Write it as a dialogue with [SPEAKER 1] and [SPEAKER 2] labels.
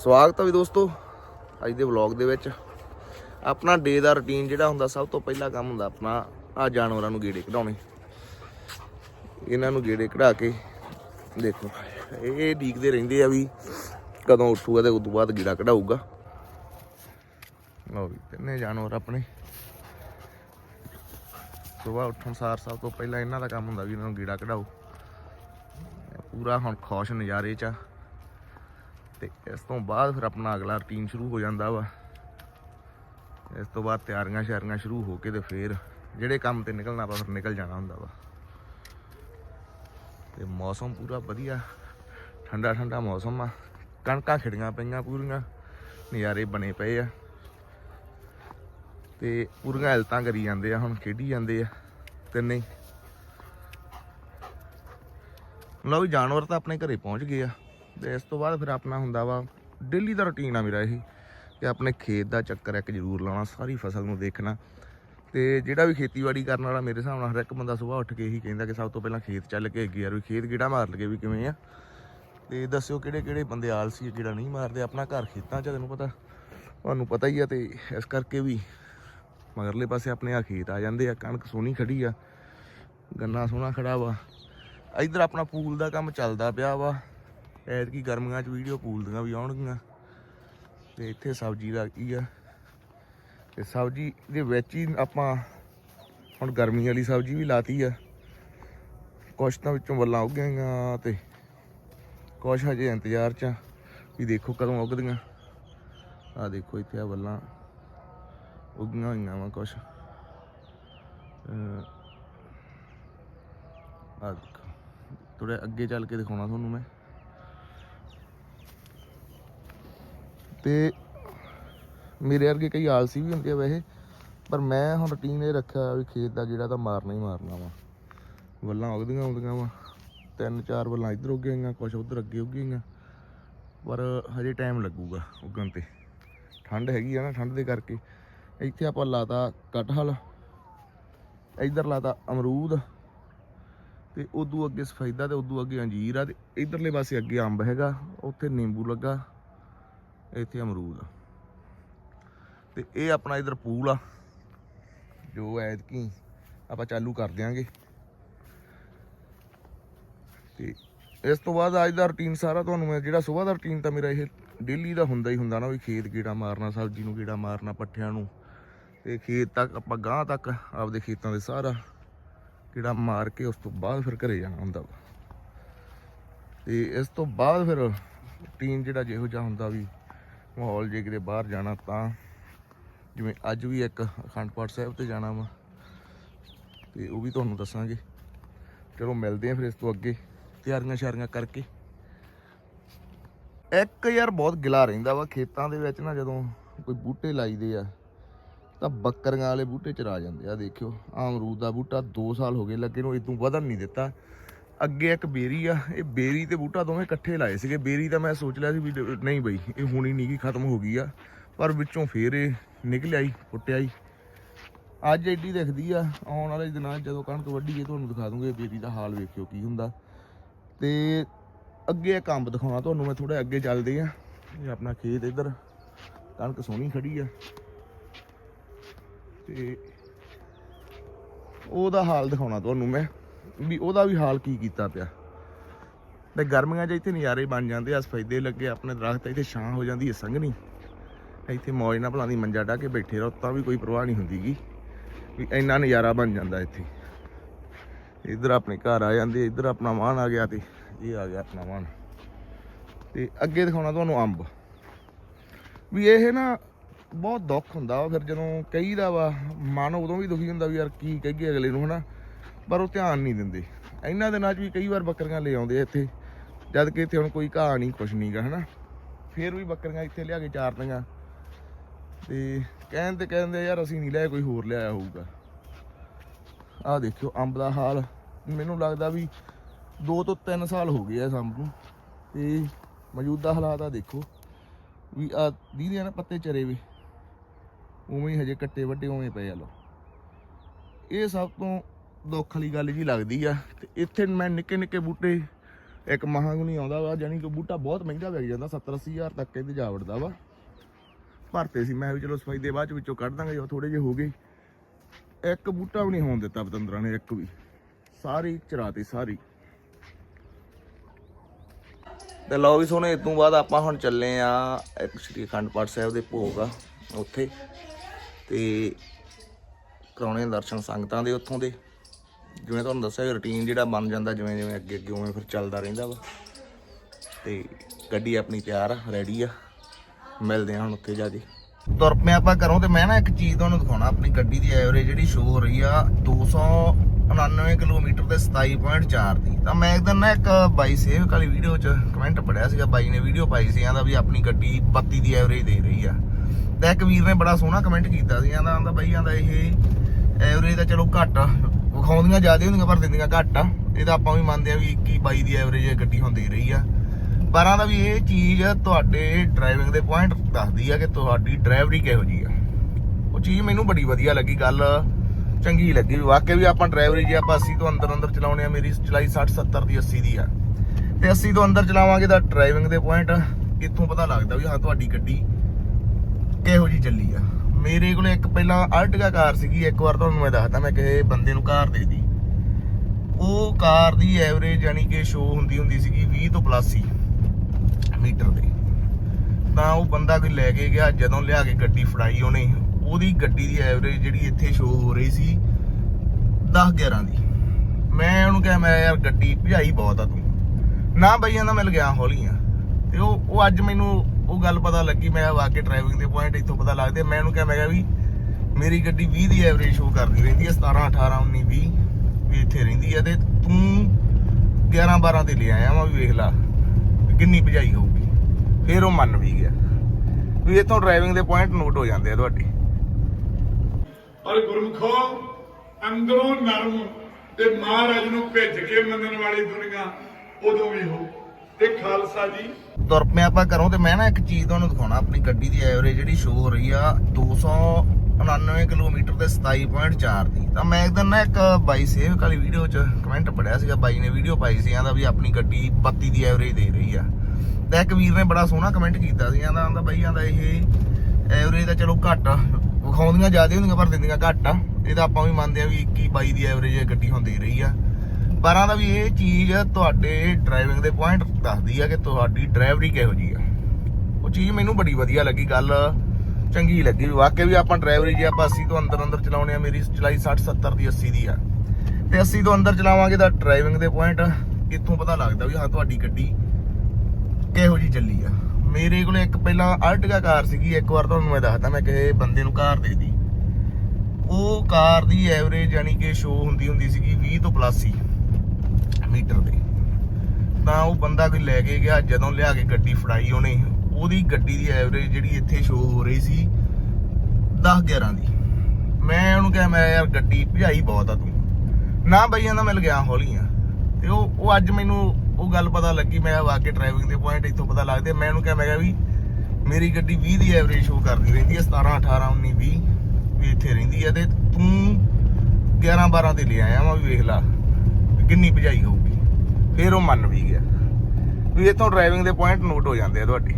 [SPEAKER 1] ਸਵਾਗਤ ਹੈ ਵੀ ਦੋਸਤੋ, ਅੱਜ ਦੇ ਵਲੌਗ ਦੇ ਵਿੱਚ। ਆਪਣਾ ਡੇ ਦਾ ਰੁਟੀਨ ਜਿਹੜਾ ਹੁੰਦਾ, ਸਭ ਤੋਂ ਪਹਿਲਾ ਕੰਮ ਹੁੰਦਾ ਆਪਣਾ ਆ ਜਾਨਵਰਾਂ ਨੂੰ ਗੇੜੇ ਕਢਾਉਣੇ। ਇਹਨਾਂ ਨੂੰ ਗੇੜੇ ਕਢਾ ਕੇ ਦੇਖੋ, ਇਹ ਡੀਕਦੇ ਰਹਿੰਦੇ ਆ ਵੀ ਕਦੋਂ ਉੱਠੂਗਾ ਤੇ ਉਸ ਤੋਂ ਬਾਅਦ ਗੇੜਾ ਕਢਾਊਗਾ। ਲਓ ਵੀ, ਤਿੰਨੇ ਜਾਨਵਰ ਆਪਣੇ। ਸਵੇਰ ਉੱਠਣ ਸਾਰ ਸਭ ਤੋਂ ਪਹਿਲਾਂ ਇਹਨਾਂ ਦਾ ਕੰਮ ਹੁੰਦਾ ਵੀ ਇਹਨਾਂ ਨੂੰ ਗੇੜਾ ਕਢਾਓ। ਪੂਰਾ ਹੁਣ ਖੁਸ਼ ਨਜ਼ਾਰੇ ਚ ਆ। ਤੇ ਇਸ ਤੋਂ ਬਾਅਦ ਫਿਰ ਆਪਣਾ ਅਗਲਾ ਰੁਟੀਨ ਸ਼ੁਰੂ ਹੋ ਜਾਂਦਾ ਵਾ। ਇਸ ਤੋਂ ਬਾਅਦ ਤਿਆਰੀਆਂ ਸ਼ਿਆਰੀਆਂ ਸ਼ੁਰੂ ਹੋ ਕੇ ਤੇ ਫਿਰ ਜਿਹੜੇ ਕੰਮ ਤੇ ਨਿਕਲਣਾ ਵਾ, ਫਿਰ ਨਿਕਲ ਜਾਣਾ ਹੁੰਦਾ ਵਾ। ਤੇ ਮੌਸਮ ਪੂਰਾ ਵਧੀਆ। ਠੰਡਾ ਠੰਡਾ ਮੌਸਮ ਆ। ਕਣਕਾਂ ਖਿੜੀਆਂ ਪਈਆਂ ਪੂਰੀਆਂ। ਨਜ਼ਾਰੇ ਬਣੇ ਪਏ ਆ। ਤੇ ਪੂਰੀਆਂ ਹੈਲਤਾਂ ਕਰੀ ਜਾਂਦੇ ਆ, ਹੁਣ ਖੇਡੀ ਜਾਂਦੇ ਆ ਤਿੰਨੇ ਹੀ। ਲਓ ਜਾਨਵਰ ਤਾਂ ਆਪਣੇ ਘਰੇ ਪਹੁੰਚ ਗਏ ਆ। ਤੇ ਇਸ ਤੋਂ ਬਾਅਦ ਫਿਰ ਆਪਣਾ ਹੁੰਦਾ ਵਾ, ਡੇਲੀ ਦਾ ਰੁਟੀਨ ਆ ਮੇਰਾ ਇਹ, ਕਿ ਆਪਣੇ ਖੇਤ ਦਾ ਚੱਕਰ ਇੱਕ ਜ਼ਰੂਰ ਲਾਉਣਾ, ਸਾਰੀ ਫਸਲ ਨੂੰ ਦੇਖਣਾ। ਤੇ ਜਿਹੜਾ ਵੀ ਖੇਤੀਬਾੜੀ ਕਰਨ ਵਾਲਾ ਮੇਰੇ ਹਿਸਾਬ ਨਾਲ ਹਰ ਇੱਕ ਬੰਦਾ ਸਵੇਰ ਉੱਠ ਕੇ ਇਹੀ ਕਹਿੰਦਾ ਕਿ ਸਭ ਤੋਂ ਪਹਿਲਾਂ ਖੇਤ ਚੱਲ ਕੇ ਅੱਗੇ ਯਾਰ ਵੀ ਖੇਤ ਕਿਹੜਾ ਮਾਰ ਲਗੇ ਵੀ ਕਿਵੇਂ ਆ। ਤੇ ਦੱਸਿਓ ਕਿਹੜੇ ਕਿਹੜੇ ਬੰਦੇ ਆਲਸੀ ਆ ਜਿਹੜਾ ਨਹੀਂ ਮਾਰਦੇ, ਆਪਣਾ ਘਰ ਖੇਤਾਂ 'ਚ ਤੈਨੂੰ ਪਤਾ। ਤੁਹਾਨੂੰ ਪਤਾ ਹੀ ਆ ਤੇ ਇਸ ਕਰਕੇ ਵੀ ਮਗਰਲੇ ਪਾਸੇ ਆਪਣੇ ਆ ਖੇਤ ਆ ਜਾਂਦੇ ਆ, ਕਣਕ ਸੋਹਣੀ ਖੜੀ ਆ, ਗੰਨਾ ਸੋਹਣਾ ਖੜਾ ਵਾ। ਇਧਰ ਆਪਣਾ ਪੂਲ ਦਾ ਕੰਮ ਚੱਲਦਾ ਪਿਆ ਵਾ। ਐਤਕੀ ਗਰਮੀਆਂ 'ਚ ਵੀਡੀਓ ਪੂਲ ਦੀਆਂ ਵੀ ਆਉਣਗੀਆਂ। ਤੇ ਇੱਥੇ ਸਬਜ਼ੀ ਲੱਗੀ ਆ। ਤੇ ਸਬਜ਼ੀ ਦੇ ਵਿੱਚ ਹੀ ਆਪਾਂ ਹੁਣ ਗਰਮੀ ਵਾਲੀ ਸਬਜ਼ੀ ਵੀ ਲਾਤੀ ਆ। ਕੁਛ ਤਾਂ ਵਿੱਚੋਂ ਵੱਲਾਂ ਉੱਗੀਆਂ ਤੇ ਕੁਛ ਹਜੇ ਇੰਤਜ਼ਾਰ 'ਚ ਆ ਵੀ ਦੇਖੋ ਕਦੋਂ ਉੱਗਦੀਆਂ। ਆ ਦੇਖੋ ਇੱਥੇ ਆ ਵੱਲਾਂ ਉੱਗੀਆਂ ਹੋਈਆਂ ਵਾ ਕੁਛ। ਆ ਦੇਖੋ। ਥੋੜਾ ਅੱਗੇ ਚੱਲ ਕੇ ਦਿਖਾਉਣਾ ਤੁਹਾਨੂੰ ਮੈਂ। ਤੇ ਮੇਰੇ ਵਰਗੇ ਕਈ ਆਲਸੀ ਵੀ ਹੁੰਦੇ ਆ ਵੈਸੇ, ਪਰ ਮੈਂ ਹੁਣ ਰੁਟੀਨ ਇਹ ਰੱਖਿਆ ਵੀ ਖੇਤ ਦਾ ਜਿਹੜਾ ਤਾਂ ਮਾਰਨਾ ਹੀ ਮਾਰਨਾ ਵਾ। ਵੱਲਾਂ ਉਗਦੀਆਂ ਆਉਂਦੀਆਂ ਵਾ। ਤਿੰਨ ਚਾਰ ਵੱਲਾਂ ਇੱਧਰ ਉੱਗ ਗਈਆਂ ਕੁਝ ਉੱਧਰ ਅੱਗੇ ਉੱਗ ਗਈਆਂ। ਪਰ ਹਜੇ ਟਾਈਮ ਲੱਗੂਗਾ ਉੱਗਣ ਤੇ। ਠੰਡ ਹੈਗੀ ਆ ਨਾ, ਠੰਡ ਦੇ ਕਰਕੇ। ਇੱਥੇ ਆਪਾਂ ਲਾਤਾ ਕਟਹਲ, ਇੱਧਰ ਲਾਤਾ ਅਮਰੂਦ ਤੇ ਉਦੋਂ ਅੱਗੇ ਸਫੈਦਾ ਤੇ ਉਦੋਂ ਅੱਗੇ ਅੰਜੀਰ ਆ ਤੇ ਇਧਰਲੇ ਪਾਸੇ ਅੱਗੇ ਅੰਬ ਹੈਗਾ, ਉੱਥੇ ਨਿੰਬੂ ਲੱਗਾ। ਇੱਥੇ ਅਮਰੂਦ ਆ। ਤੇ ਇਹ ਆਪਣਾ ਇਧਰ ਪੂਲ ਆ, ਜੋ ਐਤਕੀ ਆਪਾਂ ਚਾਲੂ ਕਰ ਦਿਆਂਗੇ। ਤੇ ਇਸ ਤੋਂ ਬਾਅਦ ਅੱਜ ਦਾ ਰੁਟੀਨ ਸਾਰਾ ਤੁਹਾਨੂੰ ਮੈਂ, ਜਿਹੜਾ ਸਵੇਰ ਦਾ ਰੁਟੀਨ ਤਾਂ ਮੇਰਾ ਇਹ ਡੇਲੀ ਦਾ ਹੁੰਦਾ ਹੀ ਹੁੰਦਾ ਨਾ, ਵੀ ਖੇਤ ਕੀੜਾ ਮਾਰਨਾ, ਸਬਜ਼ੀ ਨੂੰ ਕੀੜਾ ਮਾਰਨਾ, ਪੱਠਿਆਂ ਨੂੰ। ਤੇ ਖੇਤ ਤੱਕ, ਆਪਾਂ ਗਾਂ ਤੱਕ ਆਪਦੇ ਖੇਤਾਂ ਦੇ ਸਾਰਾ ਕੀੜਾ ਮਾਰ ਕੇ ਉਸ ਤੋਂ ਬਾਅਦ ਫਿਰ ਘਰੇ ਜਾਣਾ ਹੁੰਦਾ ਵਾ। ਤੇ ਇਸ ਤੋਂ ਬਾਅਦ ਫਿਰ ਰੁਟੀਨ ਜਿਹੜਾ ਜਿਹੋ ਜਿਹਾ ਹੁੰਦਾ ਵੀ ਮਾਹੌਲ ਜੇ ਕਿਤੇ ਬਾਹਰ ਜਾਣਾ ਤਾਂ, ਜਿਵੇਂ ਅੱਜ ਵੀ ਇੱਕ ਅਖੰਡ ਪਾਠ ਸਾਹਿਬ ਤੇ ਜਾਣਾ ਵਾ, ਤੇ ਉਹ ਵੀ ਤੁਹਾਨੂੰ ਦੱਸਾਂਗੇ। ਚਲੋ ਮਿਲਦੇ ਆ ਫਿਰ ਇਸ ਤੋਂ ਅੱਗੇ, ਤਿਆਰੀਆਂ ਸ਼ਾਰੀਆਂ ਕਰਕੇ। ਇੱਕ ਯਾਰ ਬਹੁਤ ਗਿਲਾ ਰਹਿੰਦਾ ਵਾ ਖੇਤਾਂ ਦੇ ਵਿੱਚ ਨਾ, ਜਦੋਂ ਕੋਈ ਬੂਟੇ ਲਾਈਦੇ ਆ, ਤਾਂ ਬੱਕਰੀਆਂ ਵਾਲੇ ਬੂਟੇ ਚਰਾ ਜਾਂਦੇ ਆ। ਦੇਖਿਓ ਆਹ ਅਮਰੂਦ ਦਾ ਬੂਟਾ 2 ਸਾਲ ਹੋ ਗਏ ਲੱਗੇ ਨੂੰ ਇਦੋਂ ਵਧਣ ਨਹੀਂ ਦਿੱਤਾ। ਅੱਗੇ ਇੱਕ ਬੇਰੀ ਆ, ਇਹ ਬੇਰੀ ਤੇ ਬੂਟਾ ਦੋਵੇਂ ਇਕੱਠੇ ਲਾਏ ਸੀਗੇ। ਬੇਰੀ ਤਾਂ ਮੈਂ ਸੋਚ ਲਿਆ ਸੀ ਵੀ ਨਹੀਂ ਬਈ, ਇਹ ਹੁਣੀ ਨਹੀਂ ਗੀ ਖਤਮ ਹੋ ਗਈ ਆ। ਪਰ ਵਿੱਚੋਂ ਫੇਰ ਇਹ ਨਿਕਲ ਆਈ ਫੁੱਟਿਆ ਹੀ। ਅੱਜ ਐਡੀ ਦਿਖਦੀ ਆ, ਆਉਣ ਵਾਲੇ ਦਿਨਾਂ 'ਚ ਜਦੋਂ ਕਣਕ ਵੱਢੀਏ, ਤੁਹਾਨੂੰ ਦਿਖਾ ਦੂੰਗੇ ਬੇਰੀ ਦਾ ਹਾਲ, ਵੇਖਿਓ ਕੀ ਹੁੰਦਾ। ਤੇ ਅੱਗੇ ਇੱਕ ਅੰਬ ਦਿਖਾਉਣਾ ਤੁਹਾਨੂੰ, ਮੈਂ ਥੋੜਾ ਅੱਗੇ ਚੱਲਦੇ ਆ। ਇਹ ਆਪਣਾ ਖੇਤ ਇੱਧਰ, ਕਣਕ ਸੋਹਣੀ ਖੜੀ ਆ। ਤੇ ਉਹਦਾ ਹਾਲ ਦਿਖਾਉਣਾ ਤੁਹਾਨੂੰ ਮੈਂ। ਵੀ ਉਹਦਾ ਵੀ ਹਾਲ ਕੀ ਕੀਤਾ ਪਿਆ। ਤੇ ਗਰਮੀਆਂ 'ਚ ਇੱਥੇ ਨਜ਼ਾਰੇ ਬਣ ਜਾਂਦੇ ਆ ਸਫੈਦੇ ਲੱਗੇ ਆਪਣੇ ਦਰਖਤ, ਇੱਥੇ ਛਾਂ ਹੋ ਜਾਂਦੀ ਹੈ ਸੰਘਣੀ। ਇੱਥੇ ਮੌਜ ਨਾਲ ਭਲਾਂ ਦੀ ਮੰਜਾ ਢਾ ਕੇ ਬੈਠੇ ਰਹੋ, ਤਾਂ ਵੀ ਕੋਈ ਪਰਵਾਹ ਨਹੀਂ ਹੁੰਦੀਗੀ ਵੀ ਇੰਨਾ ਨਜ਼ਾਰਾ ਬਣ ਜਾਂਦਾ ਇੱਥੇ। ਇੱਧਰ ਆਪਣੇ ਘਰ ਆ ਜਾਂਦੇ, ਇੱਧਰ ਆਪਣਾ ਮਾਨ ਆ ਗਿਆ ਤੇ ਇਹ ਆ ਗਿਆ ਆਪਣਾ ਵਾਹਣ ਤੇ ਅੱਗੇ ਦਿਖਾਉਣਾ ਤੁਹਾਨੂੰ ਅੰਬ। ਵੀ ਇਹ ਨਾ ਬਹੁਤ ਦੁੱਖ ਹੁੰਦਾ ਵਾ, ਫਿਰ ਜਦੋਂ ਕਹੀਦਾ ਵਾ, ਮਨ ਉਦੋਂ ਵੀ ਦੁਖੀ ਹੁੰਦਾ ਵੀ ਯਾਰ ਕੀ ਕਹੀਏ ਅਗਲੇ ਨੂੰ, ਹਨਾ? ਪਰ ਉਹ ਧਿਆਨ ਨਹੀਂ ਦਿੰਦੇ। ਇਹਨਾਂ ਦਿਨਾਂ 'ਚ ਵੀ ਕਈ ਵਾਰ ਬੱਕਰੀਆਂ ਲੈ ਆਉਂਦੇ ਆ ਇੱਥੇ। ਜਦ ਕਿ ਇੱਥੇ ਹੁਣ ਕੋਈ ਘਾਹ ਨਹੀਂ, ਕੁਛ ਨਹੀਂਗਾ ਹਨਾ। ਫਿਰ ਵੀ ਬੱਕਰੀਆਂ ਇੱਥੇ ਲਿਆ ਕੇ ਚਾਰਦੀਆਂ ਤੇ ਕਹਿਣ ਤੇ ਕਹਿੰਦੇ ਯਾਰ ਅਸੀਂ ਨਹੀਂ ਲਿਆ, ਕੋਈ ਹੋਰ ਲਿਆਇਆ ਹੋਊਗਾ। ਆਹ ਦੇਖਿਓ, ਅੰਬ ਦਾ ਹਾਲ। ਮੈਨੂੰ ਲੱਗਦਾ ਵੀ 2 ਤੋਂ 3 ਸਾਲ ਹੋ ਗਏ ਆ ਇਸ ਅੰਬ ਨੂੰ। ਤੇ ਮੌਜੂਦਾ ਹਾਲਾਤ ਆ ਦੇਖੋ। ਵੀ ਆ ਦੀਦੀਆਂ ਨਾ ਪੱਤੇ ਚਰੇ ਵੇ। ਉਵੇਂ ਹੀ ਹਜੇ ਕੱਟੇ ਵੱਡੇ, ਉਵੇਂ ਪਏ ਆ ਲੋ ਇਹ ਸਭ ਤੋਂ ਦੁੱਖ ਵਾਲੀ ਗੱਲ ਜੀ ਲੱਗਦੀ ਆ। ਤੇ ਇੱਥੇ ਮੈਂ ਨਿੱਕੇ ਨਿੱਕੇ ਬੂਟੇ, ਇੱਕ ਮਹਾਂ ਨਹੀਂ ਆਉਂਦਾ ਵਾ ਜਾਨੀ ਕਿ ਬੂਟਾ ਬਹੁਤ ਮਹਿੰਗਾ ਵਿਕ ਜਾਂਦਾ 70 80 ਹਜ਼ਾਰ ਤੱਕ ਇਹਦੇ ਜਾ ਵੜਦਾ ਵਾ। ਭਰਤੇ ਸੀ, ਮੈਂ ਵੀ ਚਲੋ ਸਫ਼ਾਈ ਦੇ ਬਾਅਦ ਚ ਵਿੱਚੋਂ ਕੱਢ ਦਾਂਗੇ, ਜੋ ਥੋੜੇ ਜਿਹੇ ਹੋ ਗਏ। ਇੱਕ ਬੂਟਾ ਵੀ ਨਹੀਂ ਹੋਣ ਦਿੱਤਾ ਪਤੰਦਰਾਂ ਨੇ, ਇੱਕ ਵੀ। ਸਾਰੀ ਚਰਾਤੀ, ਸਾਰੀ। ਤੇ ਲਓ ਵੀ ਸੋਹਣੇ ਇਸ ਤੋਂ ਬਾਅਦ ਆਪਾਂ ਹੁਣ ਚੱਲੇ ਆ, ਇੱਕ ਸ਼੍ਰੀ ਅਖੰਡ ਪਾਠ ਸਾਹਿਬ ਦੇ ਭੋਗ ਆ, ਉੱਥੇ। ਤੇ ਕਰਾਉਣੇ ਦਰਸ਼ਨ ਸੰਗਤਾਂ ਦੇ ਉੱਥੋਂ ਦੇ। ਜਿਵੇਂ ਤੁਹਾਨੂੰ ਦੱਸਿਆ ਰੁਟੀਨ ਜਿਹੜਾ ਬਣ ਜਾਂਦਾ, ਜਿਵੇਂ ਜਿਵੇਂ ਅੱਗੇ ਅੱਗੇ ਉਵੇਂ ਫਿਰ ਚੱਲਦਾ ਰਹਿੰਦਾ ਵਾ। ਤੇ ਗੱਡੀ ਆਪਣੀ ਤਿਆਰ ਆ ਰੈਡੀ ਆ। ਮਿਲਦੇ ਆ ਹੁਣ ਉੱਥੇ ਜਾ ਕੇ। ਤੁਰ ਪਏ ਆਪਾਂ ਘਰੋਂ ਤੇ ਮੈਂ ਨਾ ਇੱਕ ਚੀਜ਼ ਤੁਹਾਨੂੰ ਦਿਖਾਉਣਾ, ਆਪਣੀ ਗੱਡੀ ਦੀ ਐਵਰੇਜ ਜਿਹੜੀ ਸ਼ੋ ਹੋ ਰਹੀ ਆ 299 ਕਿਲੋਮੀਟਰ ਤੇ 27.4 ਦੀ। ਤਾਂ ਮੈਂ ਇੱਕ ਦਿਨ ਨਾ ਇੱਕ ਬਾਈ ਸੇਵ ਵਾਲੀ ਵੀਡੀਓ 'ਚ ਕਮੈਂਟ ਪੜਿਆ ਸੀਗਾ, ਬਾਈ ਨੇ ਵੀਡੀਓ ਪਾਈ ਸੀ ਆਂਦਾ ਵੀ ਆਪਣੀ ਗੱਡੀ 32 ਦੀ ਐਵਰੇਜ ਦੇ ਰਹੀ ਆ। ਤੇ ਇੱਕ ਵੀਰ ਨੇ ਬੜਾ ਸੋਹਣਾ ਕਮੈਂਟ ਕੀਤਾ ਸੀ ਆਂਦਾ ਆਂਦਾ ਬਾਈ ਆਂਦਾ ਇਹ ਐਵਰੇਜ ਤਾਂ ਚਲੋ ਘੱਟ ਆ। ਵਿਖਾਉਂਦੀਆਂ ਜ਼ਿਆਦਾ ਹੁੰਦੀਆਂ ਪਰ ਦਿੰਦੀਆਂ ਘੱਟ ਆ। ਇਹ ਤਾਂ ਆਪਾਂ ਵੀ ਮੰਨਦੇ ਆ ਵੀ 21 22 ਦੀ ਐਵਰੇਜ ਗੱਡੀ ਹੁੰਦੀ ਰਹੀ ਆ। ਪਰ ਦਾ ਵੀ ਇਹ ਚੀਜ਼ ਤੁਹਾਡੇ ਡਰਾਈਵਿੰਗ ਦੇ ਪੁਆਇੰਟ ਦੱਸਦੀ ਆ ਕਿ ਤੁਹਾਡੀ ਡਰਾਈਵਰੀ ਕਿਹੋ ਜੀ ਆ। ਉਹ ਚੀਜ਼ ਮੈਨੂੰ ਬੜੀ ਵਧੀਆ ਲੱਗੀ, ਗੱਲ ਚੰਗੀ ਲੱਗੀ ਵੀ। ਵਾਕਈ ਵੀ ਆਪਾਂ ਡਰਾਈਵਰੀ ਜੇ ਆਪਾਂ 80 ਤੋਂ ਅੰਦਰ ਅੰਦਰ ਚਲਾਉਣੇ ਆ, ਮੇਰੀ ਚਲਾਈ 60 70 ਦੀ 80 ਦੀ ਆ। ਤੇ 80 ਤੋਂ ਅੰਦਰ ਚਲਾਵਾਂਗੇ ਤਾਂ ਡਰਾਈਵਿੰਗ ਦੇ ਪੁਆਇੰਟ ਇੱਥੋਂ ਪਤਾ ਲੱਗਦਾ ਵੀ ਹਾਂ, ਤੁਹਾਡੀ ਗੱਡੀ ਕਿਹੋ ਜੀ ਚੱਲੀ ਆ। ਮੇਰੇ ਕੋਲ ਇੱਕ ਪਹਿਲਾਂ ਅਰਟਗਾ ਕਾਰ ਸੀਗੀ, ਇੱਕ ਵਾਰ ਤੁਹਾਨੂੰ ਮੈਂ ਦੱਸਦਾ, ਮੈਂ ਕਿਸੇ ਬੰਦੇ ਨੂੰ ਕਾਰ ਦੇ ਦੀ ਉਹ ਕਾਰ ਦੀ ਐਵਰੇਜ ਯਾਨੀ ਕਿ ਸ਼ੋ ਹੁੰਦੀ ਹੁੰਦੀ ਸੀਗੀ 20 ਤੋਂ ਪਲੱਸ ਹੀ ਮੀਟਰ ਤੇ। ਤਾਂ ਉਹ ਬੰਦਾ ਕੋਈ ਲੈ ਕੇ ਗਿਆ, ਜਦੋਂ ਲਿਆ ਕੇ ਗੱਡੀ ਫੜਾਈ ਉਹਨੇ, ਉਹਦੀ ਗੱਡੀ ਦੀ ਐਵਰੇਜ ਜਿਹੜੀ ਇੱਥੇ ਸ਼ੋ ਹੋ ਰਹੀ ਸੀ 10 11 ਦੀ। ਮੈਂ ਉਹਨੂੰ ਕਿਹਾ, ਮੈਂ ਯਾਰ ਗੱਡੀ ਭਜਾਈ ਬਹੁਤ ਆ ਤੂੰ। ਨਾ ਬਈ ਕਹਿੰਦਾ ਮਿਲ ਗਿਆ ਹੌਲੀ ਆ ਤੇ ਉਹ ਉਹ ਅੱਜ ਮੈਨੂੰ ਉਹ ਗੱਲ ਪਤਾ ਲੱਗੀ, ਮੈਂ ਵਾਕਈ ਡਰਾਈਵਿੰਗ ਦੇ ਪੁਆਇੰਟ ਇੱਥੋਂ ਪਤਾ ਲੱਗਦੇ ਮੈਂ ਉਹਨੂੰ ਕਿਹਾ, ਮੈਂ ਕਿਹਾ ਵੀ ਮੇਰੀ ਗੱਡੀ 20 ਦੀ ਐਵਰੇਜ ਸ਼ੋ ਕਰਦੀ ਰਹਿੰਦੀ ਹੈ 17 18 19 20 ਵੀ ਇੱਥੇ ਰਹਿੰਦੀ ਹੈ ਤੇ ਤੂੰ 11 12 ਤੇ ਲੈ ਆਇਆ ਮੈਂ ਵੀ ਵੇਖ ਲਾ ਕਿੰਨੀ ਭਜਾਈ ਹੋਊਗੀ। ਫਿਰ ਉਹ ਮੰਨ ਵੀ ਗਿਆ। ਵੀ ਇੱਥੋਂ ਡਰਾਈਵਿੰਗ ਦੇ ਪੁਆਇੰਟ ਨੋਟ ਹੋ ਜਾਂਦੇ ਆ ਤੁਹਾਡੇ।
[SPEAKER 2] ਔਰ ਗੁਰਮਖੋ, ਅੰਦਰੋਂ ਨਰਮ ਤੇ ਮਹਾਰਾਜ ਨੂੰ ਭਿੱਜ ਕੇ ਮੰਨਣ ਵਾਲੀ ਦੁਨੀਆ ਉਦੋਂ ਵੀ ਹੋ ਤੇ ਖਾਲਸਾ ਜੀ।
[SPEAKER 1] ਤੁਰ ਪਏ ਆਪਾਂ ਘਰੋਂ ਤੇ ਮੈਂ ਨਾ ਇੱਕ ਚੀਜ਼ ਤੁਹਾਨੂੰ ਦਿਖਾਉਣਾ, ਆਪਣੀ ਗੱਡੀ ਦੀ ਐਵਰੇਜ ਜਿਹੜੀ ਸ਼ੋ ਹੋ ਰਹੀ ਆ 299 ਕਿਲੋਮੀਟਰ ਤੇ 27.4 ਦੀ। ਤਾਂ ਮੈਂ ਇੱਕ ਦਿਨ ਨਾ ਇੱਕ ਬਾਈ ਸੇਵ ਵਾਲੀ ਵੀਡੀਓ 'ਚ ਕਮੈਂਟ ਪੜਿਆ ਸੀਗਾ, ਬਾਈ ਨੇ ਵੀਡੀਓ ਪਾਈ ਸੀ ਆਂਦਾ ਵੀ ਆਪਣੀ ਗੱਡੀ 32 ਦੀ ਐਵਰੇਜ ਦੇ ਰਹੀ ਆ। ਤੇ ਇੱਕ ਵੀਰ ਨੇ ਬੜਾ ਸੋਹਣਾ ਕਮੈਂਟ ਕੀਤਾ ਸੀ ਆਂਦਾ ਆਂਦਾ ਬਾਈ ਆਂਦਾ ਇਹ ਐਵਰੇਜ ਤਾਂ ਚਲੋ ਘੱਟ ਆ, ਵਿਖਾਉਂਦੀਆਂ ਜ਼ਿਆਦਾ ਹੁੰਦੀਆਂ ਪਰ ਦਿੰਦੀਆਂ ਘੱਟ ਆ। ਇਹ ਤਾਂ ਆਪਾਂ ਵੀ ਮੰਨਦੇ ਆ ਵੀ 21 22 ਦੀ ਐਵਰੇਜ ਗੱਡੀ ਹੁਣ ਦੇ ਰਹੀ ਆ। ਪਰ ਦਾ ਵੀ ਇਹ ਚੀਜ਼ ਤੁਹਾਡੇ ਡਰਾਈਵਿੰਗ ਦੇ ਪੁਆਇੰਟ ਦੱਸਦੀ ਆ ਕਿ ਤੁਹਾਡੀ ਡਰਾਈਵਰੀ ਕਿਹੋ ਜੀ ਆ। ਉਹ ਚੀਜ਼ ਮੈਨੂੰ ਬੜੀ ਵਧੀਆ ਲੱਗੀ, ਗੱਲ ਚੰਗੀ ਲੱਗੀ। ਵੀ ਵਾਕਈ ਵੀ ਆਪਾਂ ਡਰਾਈਵਰੀ ਜੇ ਆਪਾਂ 80 ਤੋਂ ਅੰਦਰ ਅੰਦਰ ਚਲਾਉਣੇ ਆ, ਮੇਰੀ ਚਲਾਈ 60 70 ਦੀ 80 ਦੀ ਆ। ਤੇ 80 ਤੋਂ ਅੰਦਰ ਚਲਾਵਾਂਗੇ ਤਾਂ ਡਰਾਈਵਿੰਗ ਦੇ ਪੁਆਇੰਟ ਇੱਥੋਂ ਪਤਾ ਲੱਗਦਾ ਵੀ ਹਾਂ, ਤੁਹਾਡੀ ਗੱਡੀ ਕਿਹੋ ਜੀ ਚੱਲੀ ਆ। ਮੇਰੇ ਕੋਲ ਇੱਕ ਪਹਿਲਾਂ ਅਰਟਗਾ ਕਾਰ ਸੀਗੀ, ਇੱਕ ਵਾਰ ਤੁਹਾਨੂੰ ਮੈਂ ਦੱਸਦਾ, ਮੈਂ ਕਿਸੇ ਬੰਦੇ ਨੂੰ ਕਾਰ ਦੇ ਦੀ ਉਹ ਕਾਰ ਦੀ ਐਵਰੇਜ ਯਾਨੀ ਕਿ ਸ਼ੋ ਹੁੰਦੀ ਹੁੰਦੀ ਸੀਗੀ 20 ਤੋਂ ਪਲੱਸ ਹੀ ਮੀਟਰ ਤੇ। ਤਾਂ ਉਹ ਬੰਦਾ ਕੋਈ ਲੈ ਕੇ ਗਿਆ, ਜਦੋਂ ਲਿਆ ਕੇ ਗੱਡੀ ਫੜਾਈ ਉਹਨੇ, ਉਹਦੀ ਗੱਡੀ ਦੀ ਐਵਰੇਜ ਜਿਹੜੀ ਇੱਥੇ ਸ਼ੋ ਹੋ ਰਹੀ ਸੀ 10 11 ਦੀ। ਮੈਂ ਉਹਨੂੰ ਕਿਹਾ, ਮੈਂ ਯਾਰ ਗੱਡੀ ਭਜਾਈ ਬਹੁਤ ਆ ਤੂੰ। ਨਾ ਬਈ, ਕਹਿੰਦਾ ਮੈਂ ਲਗਿਆ ਹੌਲੀ ਆ। ਤੇ ਉਹ ਉਹ ਅੱਜ ਮੈਨੂੰ ਉਹ ਗੱਲ ਪਤਾ ਲੱਗੀ, ਮੈਂ ਵਾਕਈ ਡਰਾਈਵਿੰਗ ਦੇ ਪੁਆਇੰਟ ਇੱਥੋਂ ਪਤਾ ਲੱਗਦੇ ਮੈਂ ਉਹਨੂੰ ਕਿਹਾ, ਮੈਂ ਕਿਹਾ ਵੀ ਮੇਰੀ ਗੱਡੀ 20 ਦੀ ਐਵਰੇਜ ਸ਼ੋ ਕਰਦੀ ਰਹਿੰਦੀ ਹੈ 17 18 19 20 ਵੀ ਇੱਥੇ ਰਹਿੰਦੀ ਹੈ ਤੇ ਤੂੰ 11 12 ਤੇ ਲੈ ਆਇਆ ਮੈਂ ਵੀ ਵੇਖ ਲਾ। ਕਿੰਨੀ ਭਜਾਈ ਹੋਊਗੀ? ਫਿਰ ਉਹ ਮੰਨ ਵੀ ਗਿਆ। ਵੀ ਇੱਥੋਂ ਡਰਾਈਵਿੰਗ ਦੇ ਪੁਆਇੰਟ ਨੋਟ ਹੋ ਜਾਂਦੇ ਆ ਤੁਹਾਡੇ।